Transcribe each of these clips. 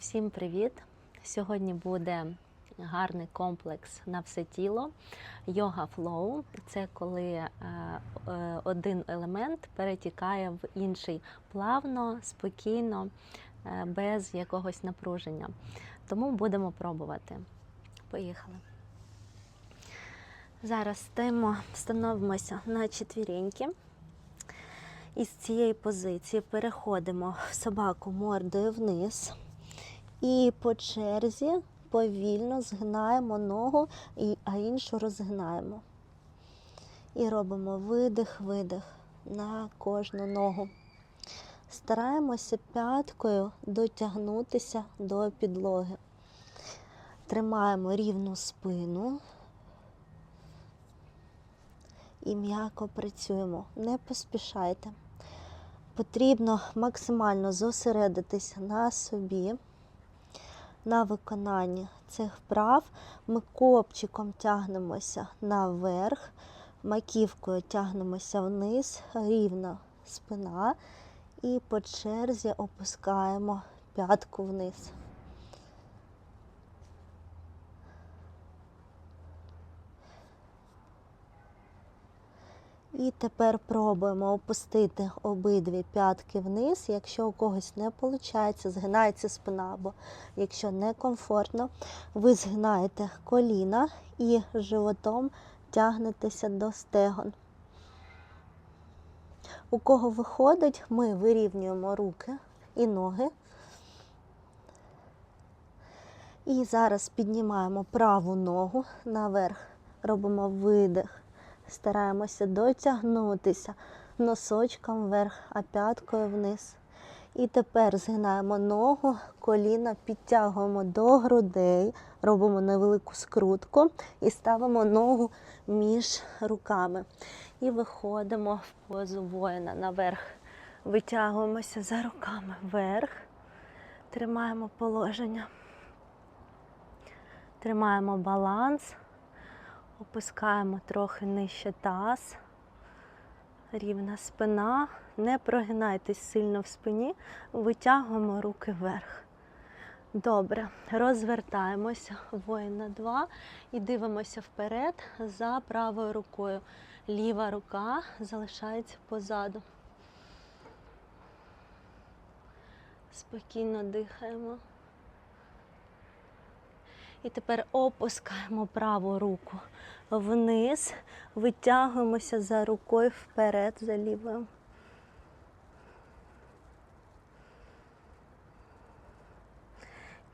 Всім привіт! Сьогодні буде гарний комплекс на все тіло. Йога флоу це коли е, е, один елемент перетікає в інший плавно, спокійно, е, без якогось напруження. Тому будемо пробувати. Поїхали. Зараз стаємо, становимося на четвіреньки. І з цієї позиції переходимо в собаку мордою вниз. І по черзі повільно згинаємо ногу, а іншу розгинаємо. І робимо видих-видих на кожну ногу. Стараємося п'яткою дотягнутися до підлоги. Тримаємо рівну спину і м'яко працюємо. Не поспішайте. Потрібно максимально зосередитися на собі, на виконанні цих вправ. Ми копчиком тягнемося наверх, маківкою тягнемося вниз, рівна спина і по черзі опускаємо п'ятку вниз. І тепер пробуємо опустити обидві п'ятки вниз. Якщо у когось не виходить, згинається спина, або якщо некомфортно, ви згинаєте коліна і животом тягнетеся до стегон. У кого виходить, ми вирівнюємо руки і ноги. І зараз піднімаємо праву ногу наверх, робимо видих. Стараємося дотягнутися носочком вверх, а п'яткою вниз. І тепер згинаємо ногу, коліна підтягуємо до грудей, робимо невелику скрутку і ставимо ногу між руками. І виходимо в позу воїна наверх. Витягуємося за руками вверх, тримаємо положення, тримаємо баланс. Опускаємо трохи нижче таз, рівна спина. Не прогинайтесь сильно в спині, витягуємо руки вверх. Добре, розвертаємося воїн на два і дивимося вперед за правою рукою. Ліва рука залишається позаду. Спокійно дихаємо. І тепер опускаємо праву руку вниз, витягуємося за рукою вперед, за лівою.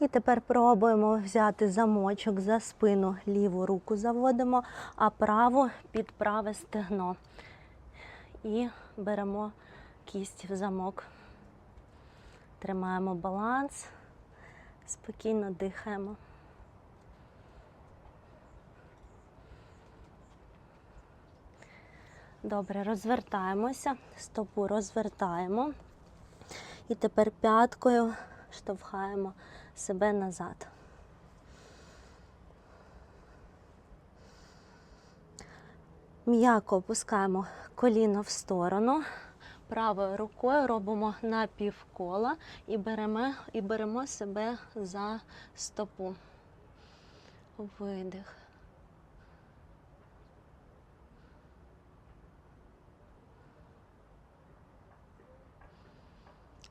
І тепер пробуємо взяти замочок за спину, ліву руку заводимо, а праву під праве стегно. І беремо кість в замок. Тримаємо баланс, спокійно дихаємо. Добре, розвертаємося, стопу розвертаємо. І тепер п'яткою штовхаємо себе назад. М'яко опускаємо коліно в сторону. Правою рукою робимо напівкола і беремо, і беремо себе за стопу. Видих.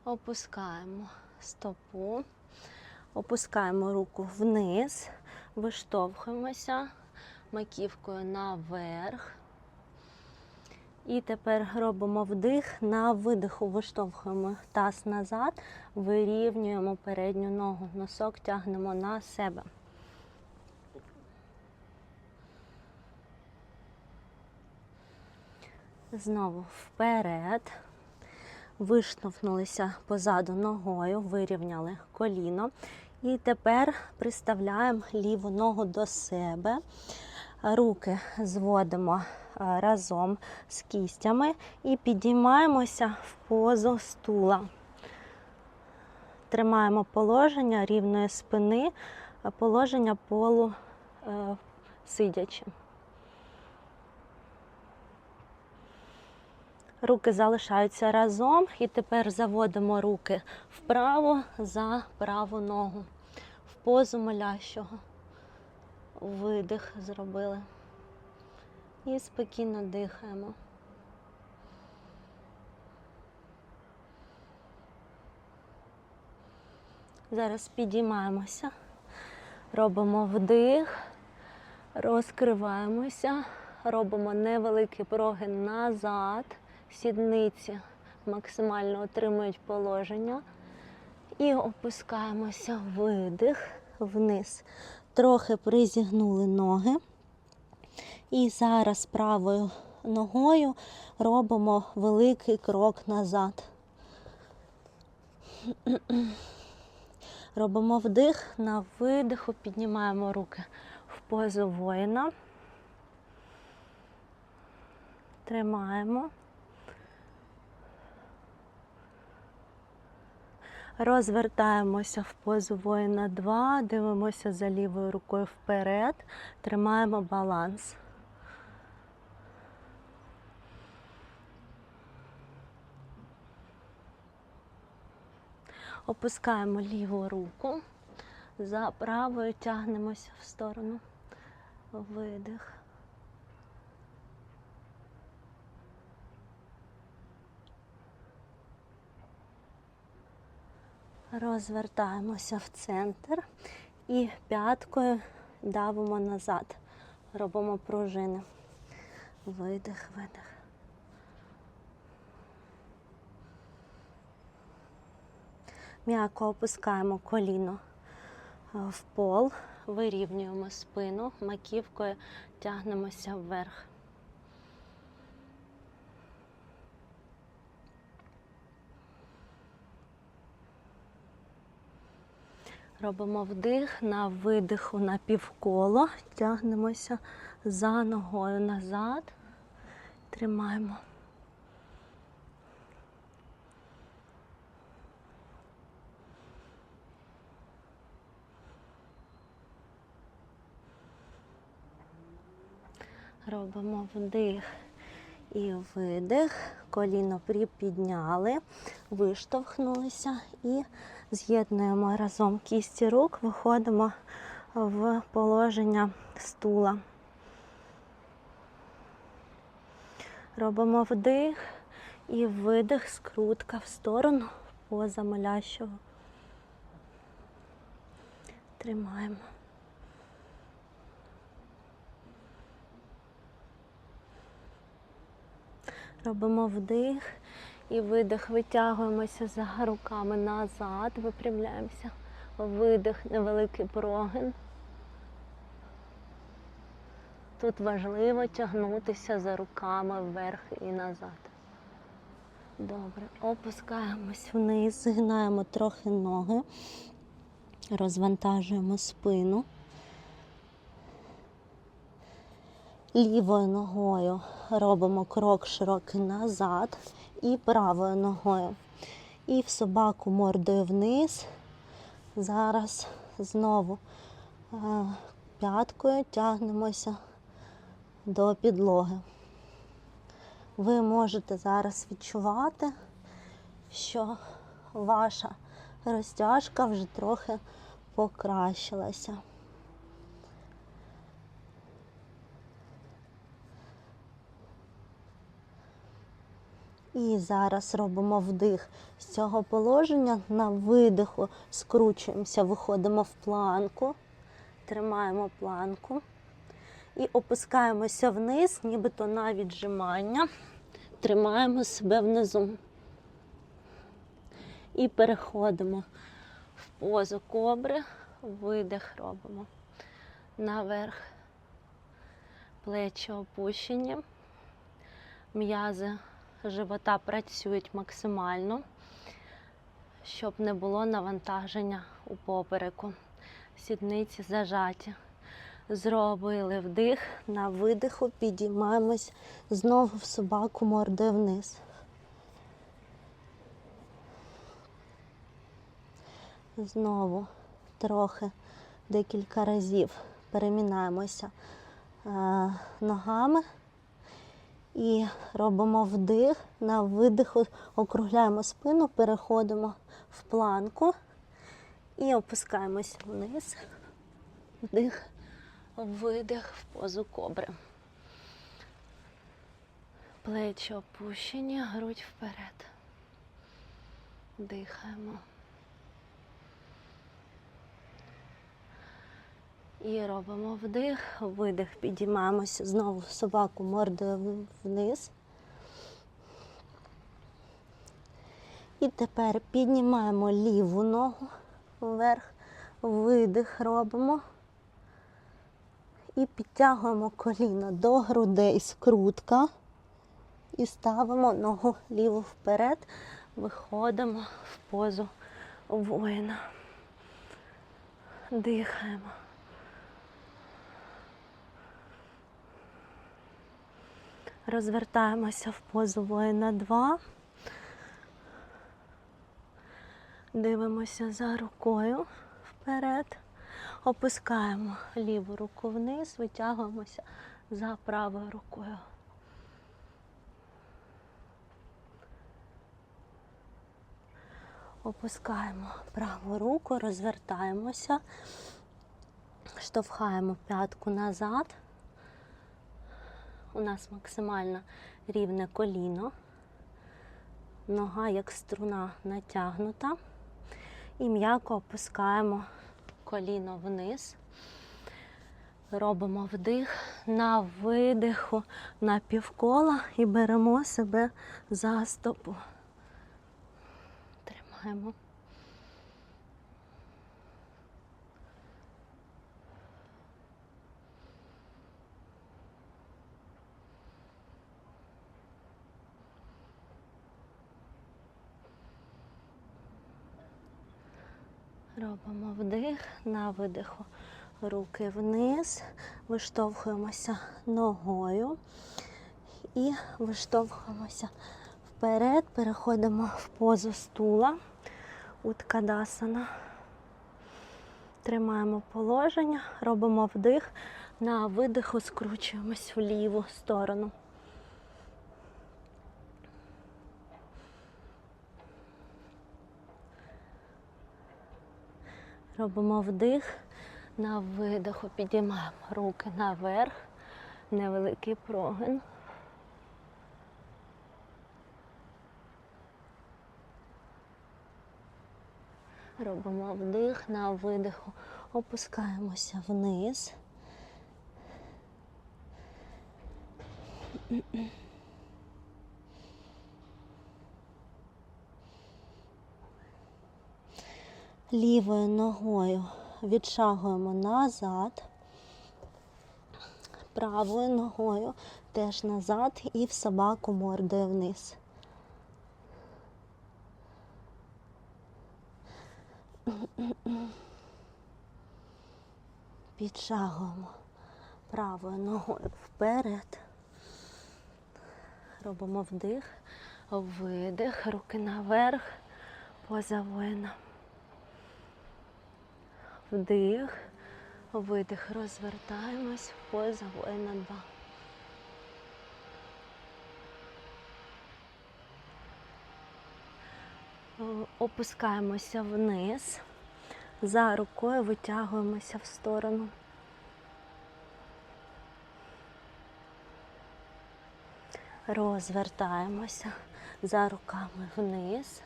Опускаємо стопу, опускаємо руку вниз, виштовхуємося маківкою наверх. І тепер робимо вдих, на видиху виштовхуємо таз назад, вирівнюємо передню ногу, носок тягнемо на себе. Знову вперед. Виштовхнулися позаду ногою, вирівняли коліно. І тепер приставляємо ліву ногу до себе. Руки зводимо е, разом з кістями і підіймаємося в позу стула. Тримаємо положення рівної спини, е, положення полу е, сидячи. Руки залишаються разом, і тепер заводимо руки вправо за праву ногу, в позу молящого. Видих зробили. І спокійно дихаємо. Зараз підіймаємося, робимо вдих, розкриваємося, робимо невеликий прогин назад, сідниці максимально отримують положення. І опускаємося видих вниз. Трохи призігнули ноги. І зараз правою ногою робимо великий крок назад. Робимо вдих, на видиху піднімаємо руки в позу воїна. Тримаємо. Розвертаємося в позу воїна 2, дивимося за лівою рукою вперед, тримаємо баланс. Опускаємо ліву руку, за правою тягнемося в сторону. Видих. Розвертаємося в центр і п'яткою давимо назад. Робимо пружини. Видих, видих. М'яко опускаємо коліно в пол, вирівнюємо спину, маківкою тягнемося вверх. Робимо вдих на видиху на півколо, тягнемося за ногою назад, тримаємо. Робимо вдих і видих, коліно припідняли, виштовхнулися і з'єднуємо разом кісті рук, виходимо в положення стула. Робимо вдих і видих, скрутка в сторону поза молящого. Тримаємо. Робимо вдих і видих, витягуємося за руками назад, випрямляємося. Видих, невеликий прогин. Тут важливо тягнутися за руками вверх і назад. Добре, опускаємось вниз, згинаємо трохи ноги, розвантажуємо спину. Лівою ногою робимо крок широкий назад і правою ногою. І в собаку мордою вниз. Зараз знову е, п'яткою тягнемося до підлоги. Ви можете зараз відчувати, що ваша розтяжка вже трохи покращилася. І зараз робимо вдих з цього положення. На видиху скручуємося, виходимо в планку, тримаємо планку і опускаємося вниз, нібито на віджимання. Тримаємо себе внизу. І переходимо в позу кобри, видих робимо наверх, плечі опущені, м'язи живота працюють максимально, щоб не було навантаження у попереку. Сідниці зажаті. Зробили вдих, на видиху підіймаємось знову в собаку мордою вниз. Знову трохи декілька разів перемінаємося е, ногами І робимо вдих. На видиху округляємо спину, переходимо в планку і опускаємось вниз. Вдих, видих в позу кобри. Плечі опущені, грудь вперед. Дихаємо. І робимо вдих, видих, підіймаємося знову собаку мордою вниз. І тепер піднімаємо ліву ногу вверх, видих робимо. І підтягуємо коліно до грудей, скрутка. І ставимо ногу ліву вперед, виходимо в позу воїна. Дихаємо. Розвертаємося в позу воїна 2. Дивимося за рукою вперед. Опускаємо ліву руку вниз, витягуємося за правою рукою. Опускаємо праву руку, розвертаємося, штовхаємо п'ятку назад. У нас максимально рівне коліно, нога як струна натягнута. І м'яко опускаємо коліно вниз. Робимо вдих на видиху на півкола і беремо себе за стопу. Тримаємо. Робимо вдих на видиху. Руки вниз, виштовхуємося ногою і виштовхуємося вперед, переходимо в позу стула, уткадасана. Тримаємо положення, робимо вдих, на видиху скручуємось в ліву сторону. Робимо вдих, на видиху підіймаємо руки наверх, невеликий прогин. Робимо вдих, на видиху, опускаємося вниз. Лівою ногою відшагуємо назад, правою ногою теж назад і в собаку мордою вниз. Підшагуємо правою ногою вперед. Робимо вдих, видих, руки наверх, поза воїна. Вдих, видих, розвертаємось, поза воїна 2. Опускаємося вниз, за рукою витягуємося в сторону. Розвертаємося за руками вниз,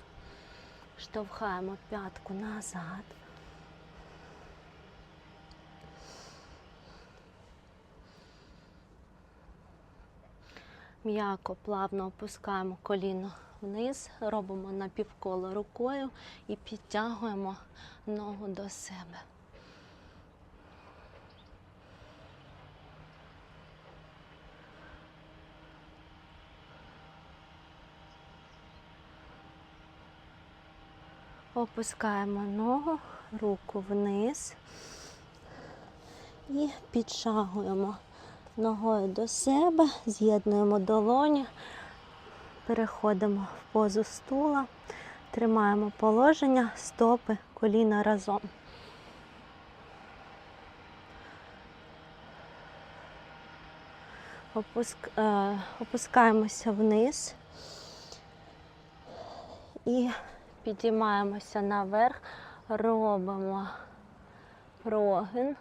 штовхаємо п'ятку назад. М'яко, плавно опускаємо коліно вниз, робимо напівколо рукою і підтягуємо ногу до себе. Опускаємо ногу, руку вниз і підшагуємо ногою до себе, з'єднуємо долоні, переходимо в позу стула, тримаємо положення, стопи, коліна разом. Опуск... е, опускаємося вниз і підіймаємося наверх, робимо прогин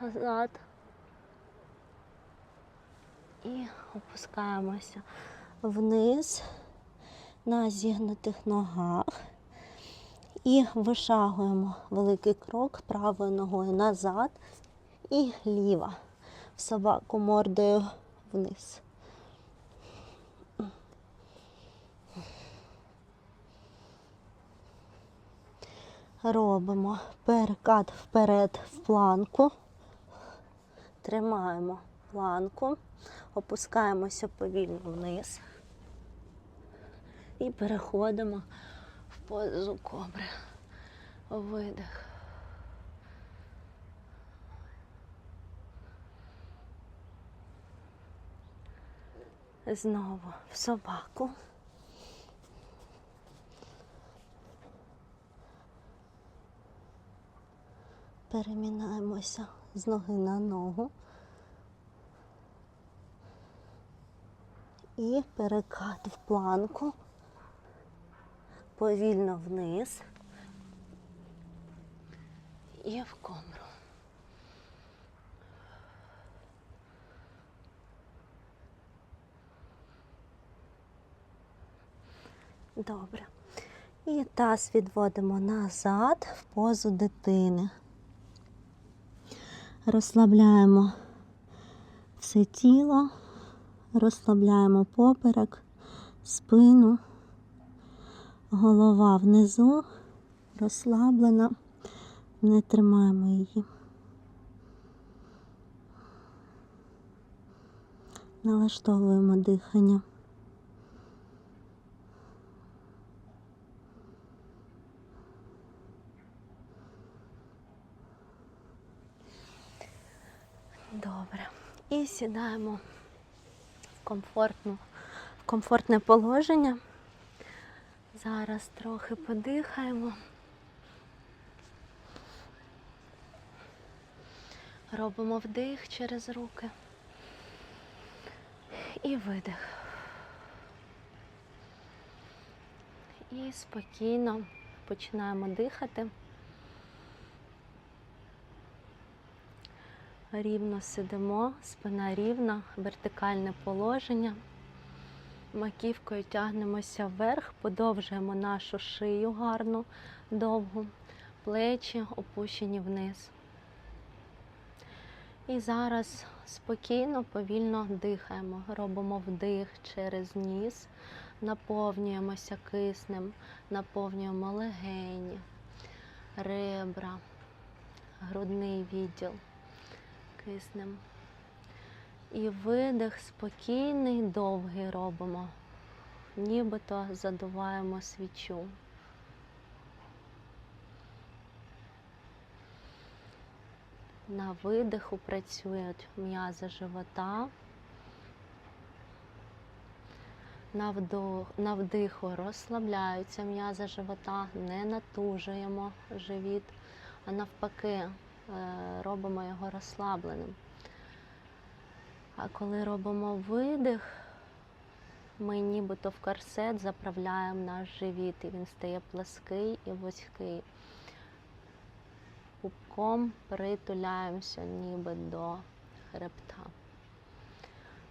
назад. І опускаємося вниз на зігнутих ногах. І вишагуємо великий крок правою ногою назад і ліва в собаку мордою вниз. Робимо перекат вперед в планку, тримаємо планку, опускаємося повільно вниз і переходимо в позу кобри. Видих. Знову в собаку. Перемінаємося з ноги на ногу. І перекат в планку. Повільно вниз. І в комру. Добре. І таз відводимо назад в позу дитини. Розслабляємо все тіло, розслабляємо поперек, спину, голова внизу, розслаблена, не тримаємо її. Налаштовуємо дихання. Добре. І сідаємо в, комфортну, в комфортне положення. Зараз трохи подихаємо. Робимо вдих через руки і видих. І спокійно починаємо дихати. Рівно сидимо, спина рівна, вертикальне положення. Маківкою тягнемося вверх, подовжуємо нашу шию гарну, довгу, плечі опущені вниз. І зараз спокійно, повільно дихаємо. Робимо вдих через низ, наповнюємося киснем, наповнюємо легені, ребра, грудний відділ киснем. І видих спокійний, довгий робимо, нібито задуваємо свічу. На видиху працюють м'язи живота. На, вдох, на вдиху розслабляються м'язи живота, не натужуємо живіт, а навпаки робимо його розслабленим. А коли робимо видих, ми нібито в корсет заправляємо наш живіт, і він стає плаский і вузький. Пупком притуляємося ніби до хребта.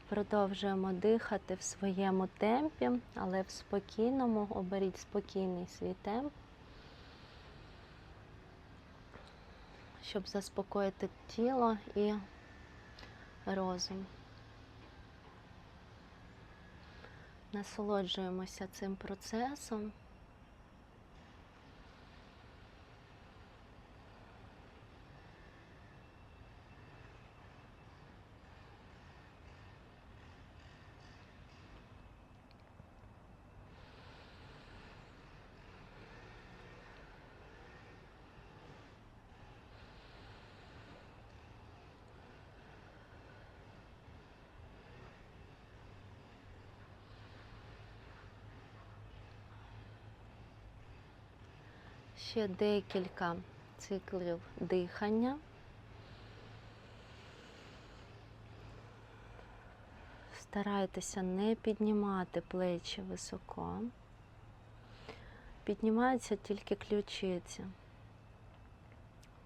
Продовжуємо дихати в своєму темпі, але в спокійному, оберіть спокійний свій темп, щоб заспокоїти тіло і розум. Насолоджуємося цим процесом. Ще декілька циклів дихання. Старайтеся не піднімати плечі високо. Піднімаються тільки ключиці.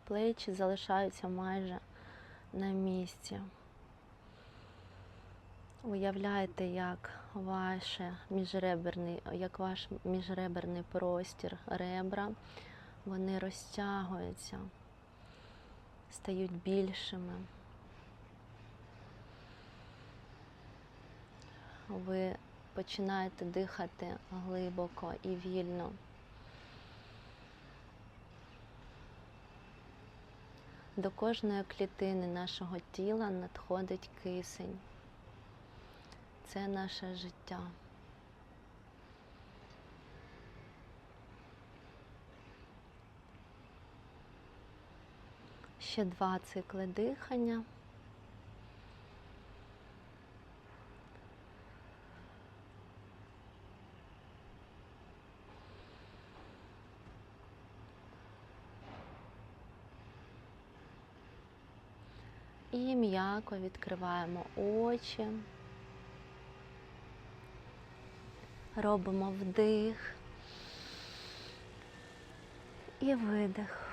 Плечі залишаються майже на місці. Уявляйте, як, ваше міжреберний, як ваш міжреберний простір, ребра, вони розтягуються, стають більшими. Ви починаєте дихати глибоко і вільно. До кожної клітини нашого тіла надходить кисень. Це наше життя. Ще два цикли дихання. І м'яко відкриваємо очі. Робимо вдих і видих.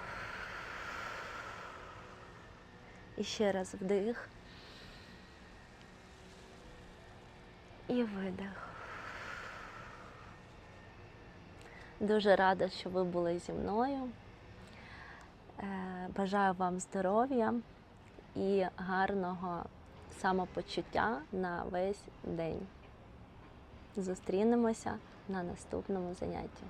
І ще раз вдих. І видих. Дуже рада, що ви були зі мною. Е, Бажаю вам здоров'я і гарного самопочуття на весь день. Зустрінемося на наступному занятті.